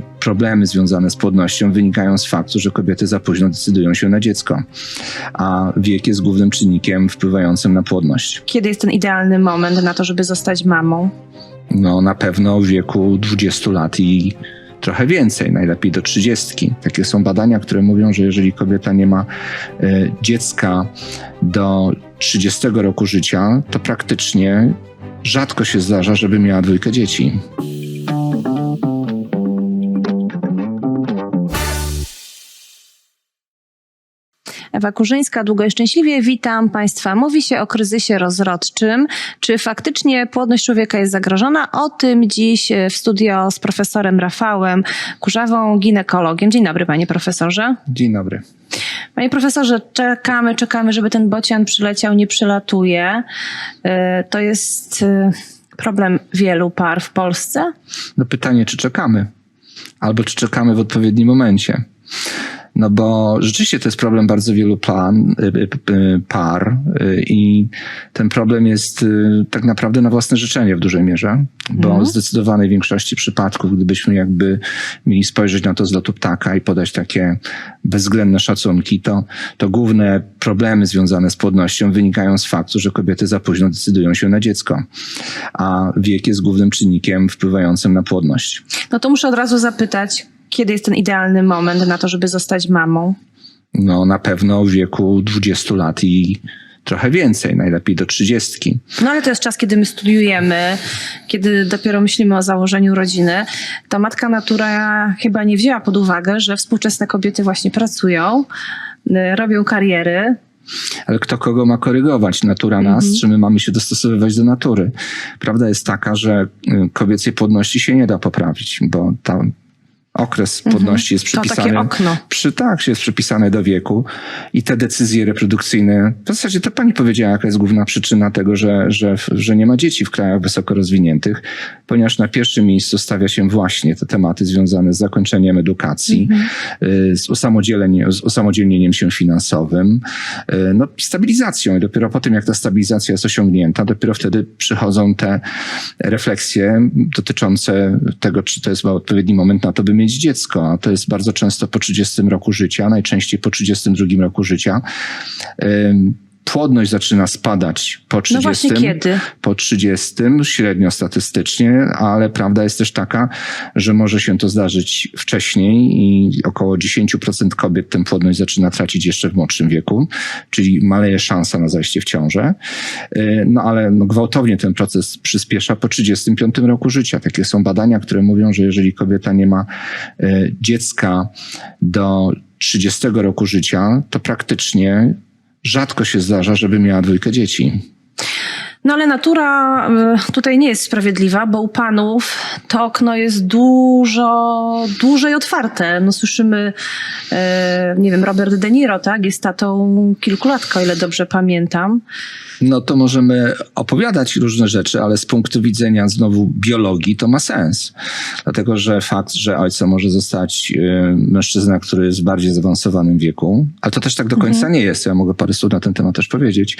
problemy związane z płodnością wynikają z faktu, że kobiety za późno decydują się na dziecko, a wiek jest głównym czynnikiem wpływającym na płodność. Kiedy jest ten idealny moment na to, żeby zostać mamą? No na pewno w wieku 20 lat i trochę więcej, najlepiej do 30. Takie są badania, które mówią, że jeżeli kobieta nie ma e, dziecka do 30 roku życia, to praktycznie rzadko się zdarza, żeby miała dwójkę dzieci. Ewa Kurzyńska, Długo i Szczęśliwie. Witam Państwa. Mówi się o kryzysie rozrodczym. Czy faktycznie płodność człowieka jest zagrożona? O tym dziś w studio z profesorem Rafałem Kurzawą, ginekologiem. Dzień dobry, panie profesorze. Dzień dobry. Panie profesorze, czekamy, czekamy, żeby ten bocian przyleciał, nie przylatuje. Y, To jest y, problem wielu par w Polsce. No pytanie, czy czekamy? Albo czy czekamy w odpowiednim momencie? No bo rzeczywiście to jest problem bardzo wielu plan, y, y, y, par i ten problem jest tak naprawdę na własne życzenie w dużej mierze, bo Mhm. w zdecydowanej większości przypadków, gdybyśmy jakby mieli spojrzeć na to z lotu ptaka i podać takie bezwzględne szacunki, to, to główne problemy związane z płodnością wynikają z faktu, że kobiety za późno decydują się na dziecko, a wiek jest głównym czynnikiem wpływającym na płodność. No to muszę od razu zapytać, kiedy jest ten idealny moment na to, żeby zostać mamą? No na pewno w wieku 20 lat i trochę więcej, najlepiej do 30. No ale to jest czas, kiedy my studiujemy, kiedy dopiero myślimy o założeniu rodziny. To matka natura chyba nie wzięła pod uwagę, że współczesne kobiety właśnie pracują, y, robią kariery. Ale kto kogo ma korygować? Natura nas, Mhm. czy my mamy się dostosowywać do natury? Prawda jest taka, że y, kobiecej płodności się nie da poprawić, bo ta okres płodności jest Mhm. To przypisany. takie okno. Przy, tak, jest przypisane do wieku i te decyzje reprodukcyjne, w zasadzie to pani powiedziała, jaka jest główna przyczyna tego, że, że, że nie ma dzieci w krajach wysoko rozwiniętych, ponieważ na pierwszym miejscu stawia się właśnie te tematy związane z zakończeniem edukacji, y, z, usamodzielnieniem, z usamodzielnieniem się finansowym, y, no, stabilizacją i dopiero po tym, jak ta stabilizacja jest osiągnięta, dopiero wtedy przychodzą te refleksje dotyczące tego, czy to jest odpowiedni moment na to, by mieć dziecko, a to jest bardzo często po 30 roku życia, najczęściej po 32 roku życia. Płodność zaczyna spadać po 30. No właśnie kiedy? Po 30, średnio statystycznie, ale prawda jest też taka, że może się to zdarzyć wcześniej i około 10% kobiet tę płodność zaczyna tracić jeszcze w młodszym wieku, czyli maleje szansa na zajście w ciążę. Yy, No ale no, gwałtownie ten proces przyspiesza po 35 roku życia. Takie są badania, które mówią, że jeżeli kobieta nie ma yy, dziecka do 30 roku życia, to praktycznie rzadko się zdarza, żeby miała dwójkę dzieci. No ale natura y, tutaj nie jest sprawiedliwa, bo u panów to okno jest dużo dłużej otwarte. No słyszymy, y, nie wiem, Robert De Niro, tak? Jest tatą kilkulatka, o ile dobrze pamiętam. No to możemy opowiadać różne rzeczy, ale z punktu widzenia znowu biologii to ma sens. Dlatego, że fakt, że ojcem może zostać y, mężczyzna, który jest w bardziej zaawansowanym wieku, ale to też tak do końca nie jest, ja mogę parę słów na ten temat też powiedzieć,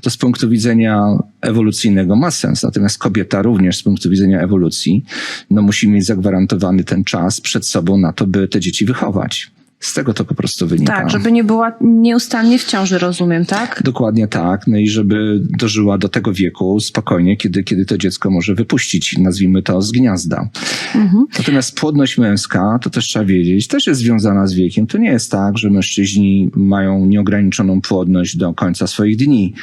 to z punktu widzenia ewolucyjnego ma sens. Natomiast kobieta również z punktu widzenia ewolucji, no musi mieć zagwarantowany ten czas przed sobą na to, by te dzieci wychować. Z tego to po prostu wynika. Tak, żeby nie była nieustannie w ciąży, rozumiem, tak? Dokładnie tak. No i żeby dożyła do tego wieku spokojnie, kiedy, kiedy to dziecko może wypuścić, nazwijmy to, z gniazda. Mhm. Natomiast płodność męska, to też trzeba wiedzieć, też jest związana z wiekiem. To nie jest tak, że mężczyźni mają nieograniczoną płodność do końca swoich dni.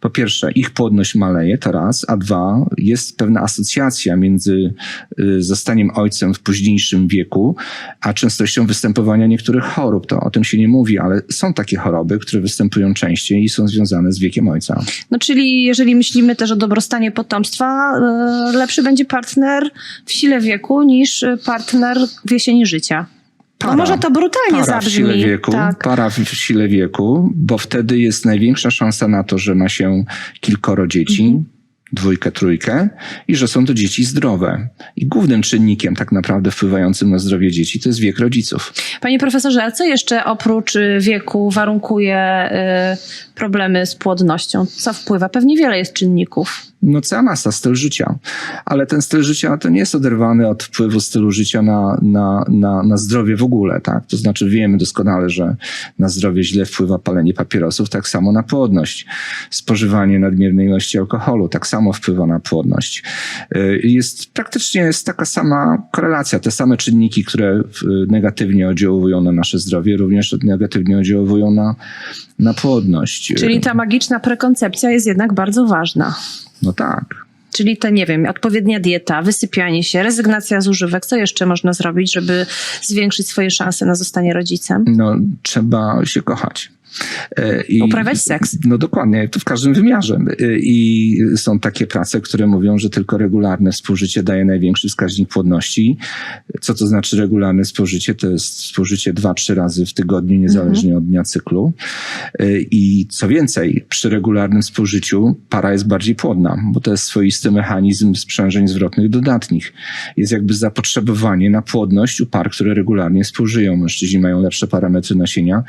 Po pierwsze, ich płodność maleje, to raz, a dwa, jest pewna asocjacja między y, zostaniem ojcem w późniejszym wieku, a częstością występowania niektórych chorób. To o tym się nie mówi, ale są takie choroby, które występują częściej i są związane z wiekiem ojca. No czyli jeżeli myślimy też o dobrostanie potomstwa, y, lepszy będzie partner w sile wieku niż partner w jesieni życia. Para. no może to brutalnie para w zabrzmi. sile wieku, tak. para w sile wieku, bo wtedy jest największa szansa na to, że ma się kilkoro dzieci, Mhm. Dwójkę, trójkę i że są to dzieci zdrowe. I głównym czynnikiem tak naprawdę wpływającym na zdrowie dzieci to jest wiek rodziców. Panie profesorze, a co jeszcze oprócz y, wieku warunkuje y, problemy z płodnością? Co wpływa? Pewnie wiele jest czynników. No cała masa, styl życia. Ale ten styl życia to nie jest oderwany od wpływu stylu życia na, na, na, na zdrowie w ogóle, tak? To znaczy wiemy doskonale, że na zdrowie źle wpływa palenie papierosów, tak samo na płodność. Spożywanie nadmiernej ilości alkoholu tak samo wpływa na płodność. Y, Jest praktycznie jest taka sama korelacja, te same czynniki, które negatywnie oddziałują na nasze zdrowie, również negatywnie oddziałują na, na płodność. Czyli ta magiczna prekoncepcja jest jednak bardzo ważna. No tak. Czyli te, nie wiem, odpowiednia dieta, wysypianie się, rezygnacja z używek. Co jeszcze można zrobić, żeby zwiększyć swoje szanse na zostanie rodzicem? no, trzeba się kochać. E, I, Uprawiać seks. No dokładnie, to w każdym wymiarze. E, I są takie prace, które mówią, że tylko regularne współżycie daje największy wskaźnik płodności. Co to znaczy regularne współżycie? To jest dwa, trzy razy w tygodniu, niezależnie od dnia cyklu. E, I co więcej, przy regularnym współżyciu para jest bardziej płodna, bo to jest swoisty mechanizm sprzężeń zwrotnych dodatnich. Jest jakby zapotrzebowanie na płodność u par, które regularnie współżyją. Mężczyźni mają lepsze parametry nasienia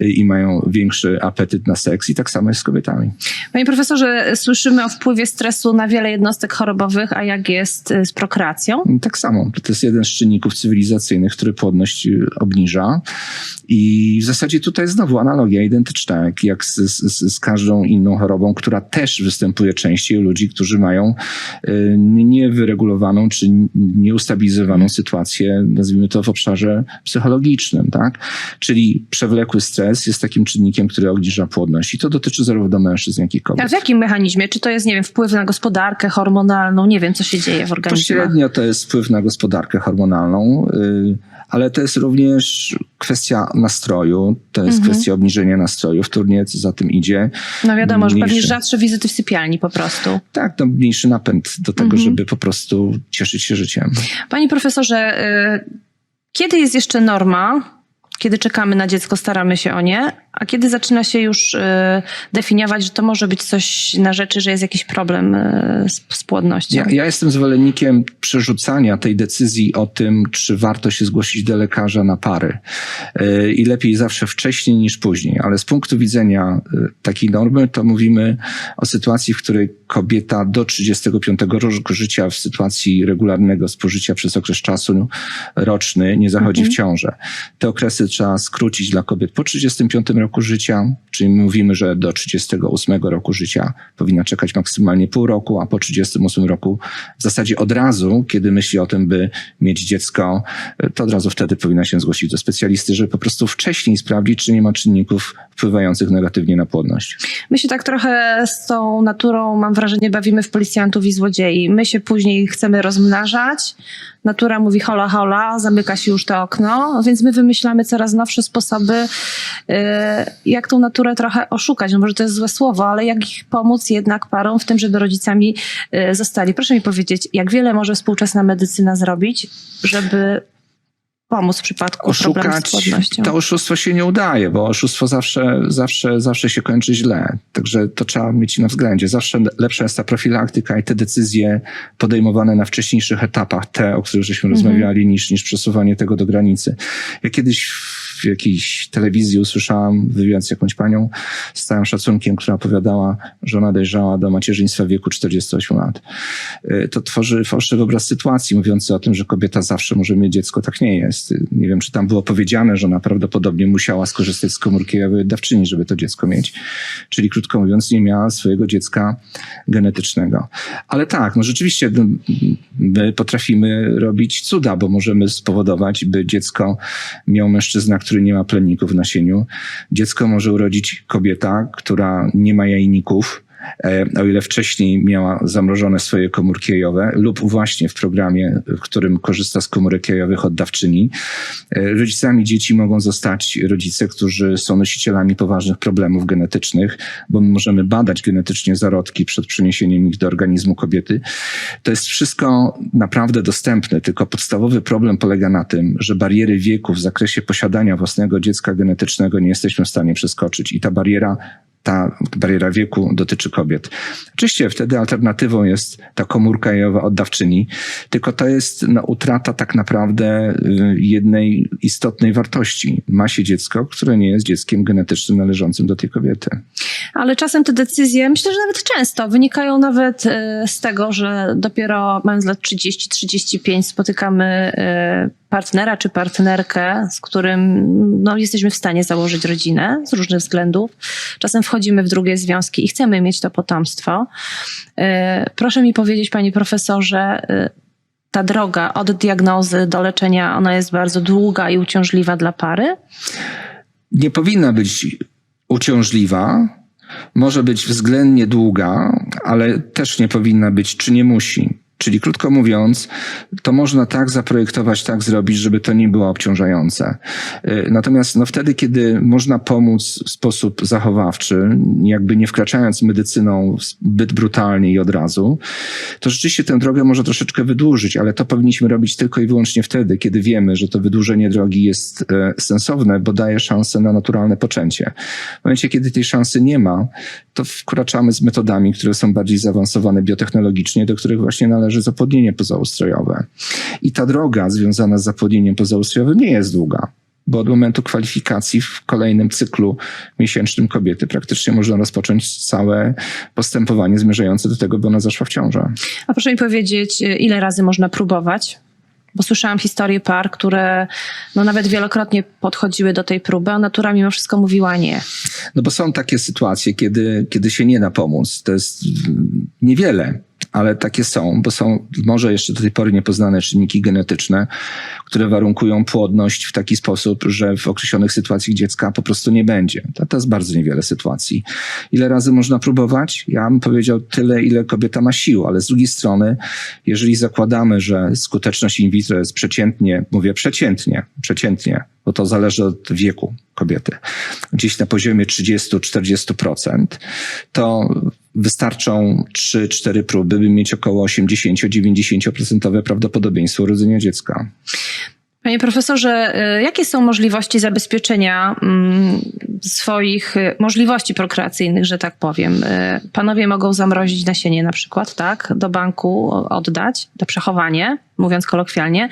i mają większy apetyt na seks i tak samo jest z kobietami. Panie profesorze, słyszymy o wpływie stresu na wiele jednostek chorobowych, a jak jest y, z prokreacją? Tak samo. To jest jeden z czynników cywilizacyjnych, który płodność y, obniża. I w zasadzie tutaj znowu analogia identyczna, jak, jak z, z, z każdą inną chorobą, która też występuje częściej u ludzi, którzy mają y, niewyregulowaną czy nieustabilizowaną sytuację, nazwijmy to w obszarze psychologicznym, tak? Czyli przewlekły stres jest takim czynnikiem, który obniża płodność. I to dotyczy zarówno mężczyzn, jak i kobiet. A w jakim mechanizmie? Czy to jest, nie wiem, wpływ na gospodarkę hormonalną? Nie wiem, co się dzieje w organizmie. Pośrednio to jest wpływ na gospodarkę hormonalną, y, ale to jest również kwestia nastroju, to jest Mhm. kwestia obniżenia nastroju, wtórnie co za tym idzie. No wiadomo, że pewnie mniejszy. rzadsze wizyty w sypialni po prostu. Tak, no mniejszy napęd do tego, Mhm. żeby po prostu cieszyć się życiem. Panie profesorze, y, kiedy jest jeszcze norma, kiedy czekamy na dziecko, staramy się o nie, a kiedy zaczyna się już y, definiować, że to może być coś na rzeczy, że jest jakiś problem y, z, z płodnością? Ja, ja jestem zwolennikiem przerzucania tej decyzji o tym, czy warto się zgłosić do lekarza na pary. Yy, I lepiej zawsze wcześniej niż później. Ale z punktu widzenia takiej normy, to mówimy o sytuacji, w której kobieta do 35 roku życia w sytuacji regularnego spożycia przez okres czasu roczny nie zachodzi w ciążę. Te okresy trzeba skrócić dla kobiet po 35 roku życia, czyli mówimy, że do 38 roku życia powinna czekać maksymalnie pół roku, a po 38 roku w zasadzie od razu, kiedy myśli o tym, by mieć dziecko, to od razu wtedy powinna się zgłosić do specjalisty, żeby po prostu wcześniej sprawdzić, czy nie ma czynników wpływających negatywnie na płodność. My się tak trochę z tą naturą, mam wrażenie, bawimy w policjantów i złodziei. My się później chcemy rozmnażać. Natura mówi hola, hola, zamyka się już to okno, więc my wymyślamy coraz nowsze sposoby, y, jak tą naturę trochę oszukać. No może to jest złe słowo, ale jak ich pomóc jednak parom w tym, żeby rodzicami y, zostali. Proszę mi powiedzieć, jak wiele może współczesna medycyna zrobić, żeby pomóc w przypadku problemu z Oszukać, płodnością? to oszustwo się nie udaje, bo oszustwo zawsze, zawsze, zawsze się kończy źle. Także to trzeba mieć na względzie. Zawsze lepsza jest ta profilaktyka i te decyzje podejmowane na wcześniejszych etapach, te, o których żeśmy Mhm. rozmawiali, niż, niż przesuwanie tego do granicy. Ja kiedyś w jakiejś telewizji usłyszałam wywiad jakąś panią z całym szacunkiem, która opowiadała, że ona dojrzała do macierzyństwa w wieku 48 lat. Y, To tworzy fałszywy obraz sytuacji, mówiący o tym, że kobieta zawsze może mieć dziecko. Tak nie jest. Y, Nie wiem, czy tam było powiedziane, że ona prawdopodobnie musiała skorzystać z komórki dawczyni, żeby to dziecko mieć. Czyli krótko mówiąc, nie miała swojego dziecka genetycznego. Ale tak, no rzeczywiście my potrafimy robić cuda, bo możemy spowodować, by dziecko miał mężczyzna, który nie ma plemników w nasieniu. Dziecko może urodzić kobieta, która nie ma jajników, o ile wcześniej miała zamrożone swoje komórki jajowe, lub właśnie w programie, w którym korzysta z komórek jajowych od dawczyni. E, Rodzicami dzieci mogą zostać rodzice, którzy są nosicielami poważnych problemów genetycznych, bo my możemy badać genetycznie zarodki przed przeniesieniem ich do organizmu kobiety. To jest wszystko naprawdę dostępne, tylko podstawowy problem polega na tym, że bariery wieku w zakresie posiadania własnego dziecka genetycznego nie jesteśmy w stanie przeskoczyć i ta bariera ta bariera wieku dotyczy kobiet. Oczywiście wtedy alternatywą jest ta komórka jajowa oddawczyni, tylko to jest no, utrata tak naprawdę y, jednej istotnej wartości. Ma się dziecko, które nie jest dzieckiem genetycznym należącym do tej kobiety. Ale czasem te decyzje, myślę, że nawet często, wynikają nawet e, z tego, że dopiero mając lat 30-35 spotykamy e, partnera czy partnerkę, z którym no, jesteśmy w stanie założyć rodzinę z różnych względów. Czasem wchodzimy w drugie związki i chcemy mieć to potomstwo. E, Proszę mi powiedzieć, panie profesorze, e, ta droga od diagnozy do leczenia, ona jest bardzo długa i uciążliwa dla pary? nie powinna być uciążliwa, może być względnie długa, ale też nie powinna być, czy nie musi. Czyli krótko mówiąc, to można tak zaprojektować, tak zrobić, żeby to nie było obciążające. Y, Natomiast no wtedy, kiedy można pomóc w sposób zachowawczy, jakby nie wkraczając medycyną zbyt brutalnie i od razu, to rzeczywiście tę drogę może troszeczkę wydłużyć, ale to powinniśmy robić tylko i wyłącznie wtedy, kiedy wiemy, że to wydłużenie drogi jest e, sensowne, bo daje szansę na naturalne poczęcie. W momencie, kiedy tej szansy nie ma, to wkraczamy z metodami, które są bardziej zaawansowane biotechnologicznie, do których właśnie należy zapłodnienie pozaustrojowe. I ta droga związana z zapłodnieniem pozaustrojowym nie jest długa. Bo od momentu kwalifikacji w kolejnym cyklu miesięcznym kobiety praktycznie można rozpocząć całe postępowanie zmierzające do tego, by ona zaszła w ciążę. A proszę mi powiedzieć, ile razy można próbować? Bo słyszałam historie par, które no nawet wielokrotnie podchodziły do tej próby, a natura mimo wszystko mówiła nie. No bo są takie sytuacje, kiedy, kiedy się nie da pomóc. To jest niewiele, ale takie są, bo są może jeszcze do tej pory niepoznane czynniki genetyczne, które warunkują płodność w taki sposób, że w określonych sytuacjach dziecka po prostu nie będzie. To, to jest bardzo niewiele sytuacji. Ile razy można próbować? Ja bym powiedział tyle, ile kobieta ma sił, ale z drugiej strony, jeżeli zakładamy, że skuteczność in vitro jest przeciętnie, mówię przeciętnie, przeciętnie, bo to zależy od wieku kobiety, gdzieś na poziomie 30-40%, to wystarczą 3-4 próby, by mieć około 80-90% prawdopodobieństwo urodzenia dziecka. Panie profesorze, y, jakie są możliwości zabezpieczenia mm, swoich y, możliwości prokreacyjnych, że tak powiem? Y, Panowie mogą zamrozić nasienie na przykład, tak? Do banku oddać, do przechowanie, mówiąc kolokwialnie.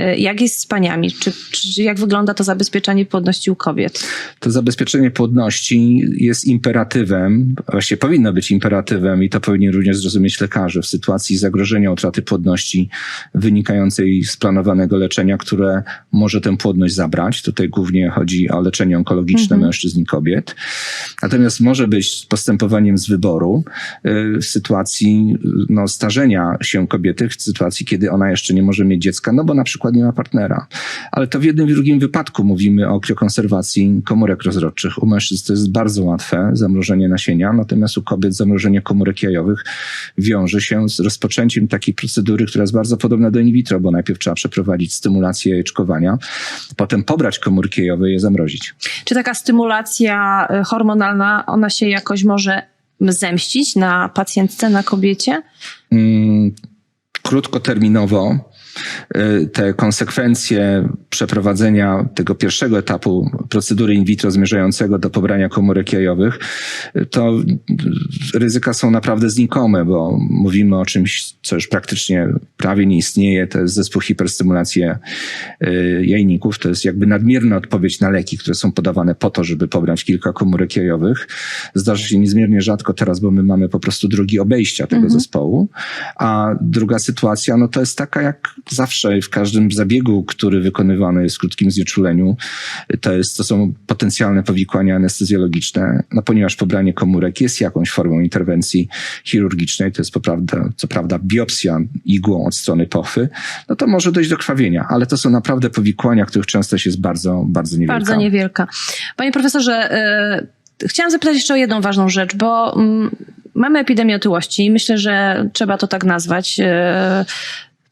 Y, Jak jest z paniami? Czy, czy jak wygląda to zabezpieczanie płodności u kobiet? to zabezpieczenie płodności jest imperatywem, właściwie powinno być imperatywem i to powinien również zrozumieć lekarze w sytuacji zagrożenia utraty płodności wynikającej z planowanego leczenia, które może tę płodność zabrać. Tutaj głównie chodzi o leczenie onkologiczne mężczyzn i kobiet. Natomiast może być postępowaniem z wyboru y, w sytuacji no, starzenia się kobiety, w sytuacji, kiedy ona jeszcze nie może mieć dziecka, no bo na przykład nie ma partnera. Ale to w jednym i drugim wypadku mówimy o kriokonserwacji komórek rozrodczych. U mężczyzn to jest bardzo łatwe, zamrożenie nasienia, natomiast u kobiet zamrożenie komórek jajowych wiąże się z rozpoczęciem takiej procedury, która jest bardzo podobna do in vitro, bo najpierw trzeba przeprowadzić stymulację jajeczkowania, potem pobrać komórki jajowe i je zamrozić. Czy taka stymulacja y, hormonalna, ona się jakoś może zemścić na pacjentce, na kobiecie? Mm, krótkoterminowo te konsekwencje przeprowadzenia tego pierwszego etapu procedury in vitro zmierzającego do pobrania komórek jajowych, y, to y, ryzyka są naprawdę znikome, bo mówimy o czymś, co już praktycznie prawie nie istnieje, to jest zespół hiperstymulacji y, jajników, to jest jakby nadmierna odpowiedź na leki, które są podawane po to, żeby pobrać kilka komórek jajowych. Zdarza się niezmiernie rzadko teraz, bo my mamy po prostu drogi obejścia tego zespołu. A druga sytuacja, no to jest taka jak zawsze w każdym zabiegu, który wykonywany jest w krótkim znieczuleniu, to, jest, to są potencjalne powikłania anestezjologiczne, no ponieważ pobranie komórek jest jakąś formą interwencji chirurgicznej, to jest po prawda, co prawda biopsja igłą od strony pochwy, no to może dojść do krwawienia, ale to są naprawdę powikłania, których częstość jest bardzo, bardzo niewielka. Bardzo niewielka. Panie profesorze, y, chciałam zapytać jeszcze o jedną ważną rzecz, bo mm, mamy epidemię otyłości myślę, że trzeba to tak nazwać.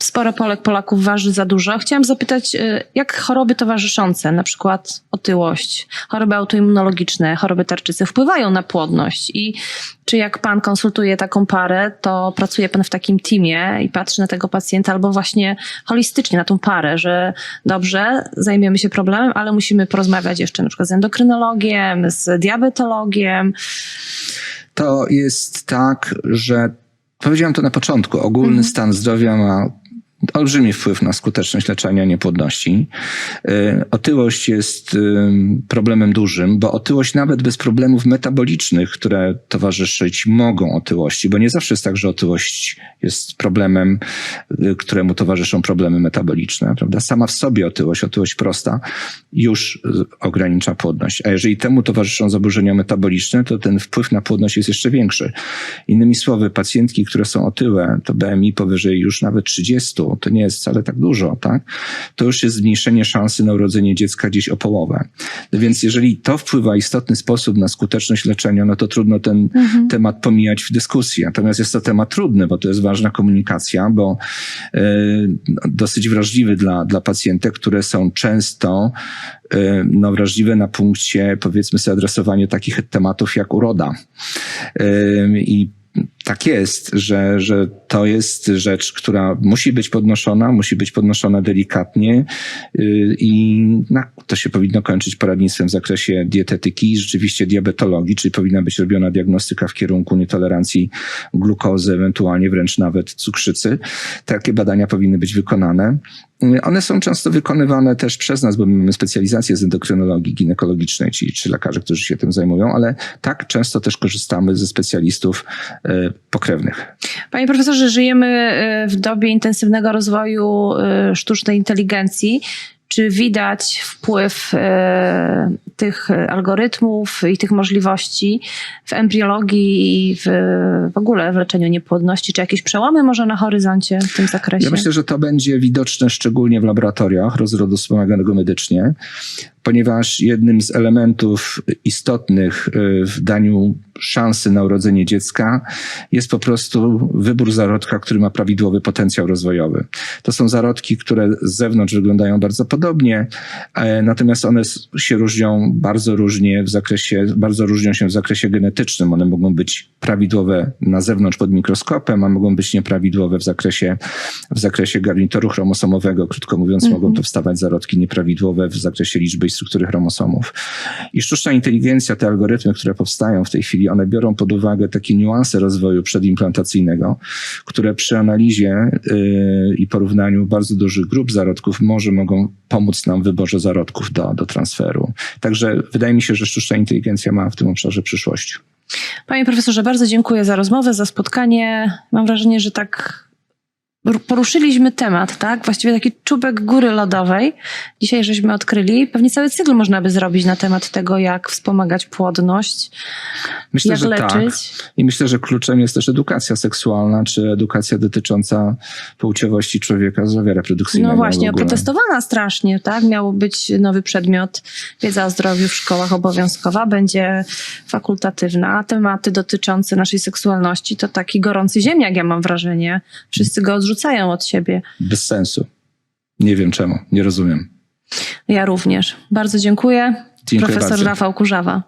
Sporo Polek, Polaków waży za dużo. Chciałam zapytać, y, jak choroby towarzyszące, na przykład otyłość, choroby autoimmunologiczne, choroby tarczycy wpływają na płodność i czy jak pan konsultuje taką parę, to pracuje pan w takim teamie i patrzy na tego pacjenta albo właśnie holistycznie na tą parę, że dobrze, zajmiemy się problemem, ale musimy porozmawiać jeszcze na przykład z endokrynologiem, z diabetologiem. To jest tak, że powiedziałem to na początku. Ogólny Mhm. stan zdrowia ma olbrzymi wpływ na skuteczność leczenia niepłodności. Y, Otyłość jest y, problemem dużym, bo otyłość nawet bez problemów metabolicznych, które towarzyszyć mogą otyłości, bo nie zawsze jest tak, że otyłość jest problemem, y, któremu towarzyszą problemy metaboliczne, prawda? Sama w sobie otyłość, otyłość prosta, już ogranicza płodność. A jeżeli temu towarzyszą zaburzenia metaboliczne, to ten wpływ na płodność jest jeszcze większy. Innymi słowy, pacjentki, które są otyłe, to BMI powyżej już nawet 30, to nie jest wcale tak dużo, tak? To już jest zmniejszenie szansy na urodzenie dziecka gdzieś o połowę. No więc jeżeli to wpływa w istotny sposób na skuteczność leczenia, no to trudno ten temat pomijać w dyskusji. Natomiast jest to temat trudny, bo to jest ważna komunikacja, bo e, dosyć wrażliwy dla, dla pacjentek, które są często e, no, wrażliwe na punkcie, powiedzmy sobie, adresowania takich tematów jak uroda. E, I tak jest, że, że to jest rzecz, która musi być podnoszona, musi być podnoszona delikatnie yy, i no, to się powinno kończyć poradnictwem w zakresie dietetyki i rzeczywiście diabetologii, czyli powinna być robiona diagnostyka w kierunku nietolerancji glukozy, ewentualnie wręcz nawet cukrzycy. Takie badania powinny być wykonane. Yy, One są często wykonywane też przez nas, bo my mamy specjalizację z endokrynologii ginekologicznej, czyli czy lekarze, którzy się tym zajmują, ale tak często też korzystamy ze specjalistów yy, pokrewnych. Panie profesorze, żyjemy y, w dobie intensywnego rozwoju y, sztucznej inteligencji. Czy widać wpływ y, tych algorytmów i tych możliwości w embriologii i w, w ogóle w leczeniu niepłodności? Czy jakieś przełomy może na horyzoncie w tym zakresie? Ja myślę, że to będzie widoczne szczególnie w laboratoriach rozrodu wspomaganego medycznie, ponieważ jednym z elementów istotnych y, w daniu szansy na urodzenie dziecka jest po prostu wybór zarodka, który ma prawidłowy potencjał rozwojowy. To są zarodki, które z zewnątrz wyglądają bardzo podobnie, e, natomiast one się różnią bardzo różnie w zakresie, bardzo różnią się w zakresie genetycznym. One mogą być prawidłowe na zewnątrz pod mikroskopem, a mogą być nieprawidłowe w zakresie, w zakresie garnitoru chromosomowego. Krótko mówiąc, mogą powstawać zarodki nieprawidłowe w zakresie liczby struktury chromosomów. I sztuczna inteligencja, te algorytmy, które powstają w tej chwili, one biorą pod uwagę takie niuanse rozwoju przedimplantacyjnego, które przy analizie yy, i porównaniu bardzo dużych grup zarodków może mogą pomóc nam w wyborze zarodków do, do transferu. Także wydaje mi się, że sztuczna inteligencja ma w tym obszarze przyszłość. Panie profesorze, bardzo dziękuję za rozmowę, za spotkanie. Mam wrażenie, że tak poruszyliśmy temat, tak? Właściwie taki czubek góry lodowej. Dzisiaj żeśmy odkryli. Pewnie cały cykl można by zrobić na temat tego, jak wspomagać płodność, Myślę, jak że leczyć. tak. I myślę, że kluczem jest też edukacja seksualna, czy edukacja dotycząca płciowości człowieka, zdrowia reprodukcyjnego. No właśnie, oprotestowana strasznie, tak? Miał być nowy przedmiot, wiedza o zdrowiu w szkołach obowiązkowa, będzie fakultatywna, a tematy dotyczące naszej seksualności to taki gorący ziemniak, ja mam wrażenie. Wszyscy go odrzucają od siebie. Bez sensu. Nie wiem czemu, nie rozumiem. Ja również. Bardzo dziękuję. Dziękuję Profesor bardzo. Rafał Kurzawa.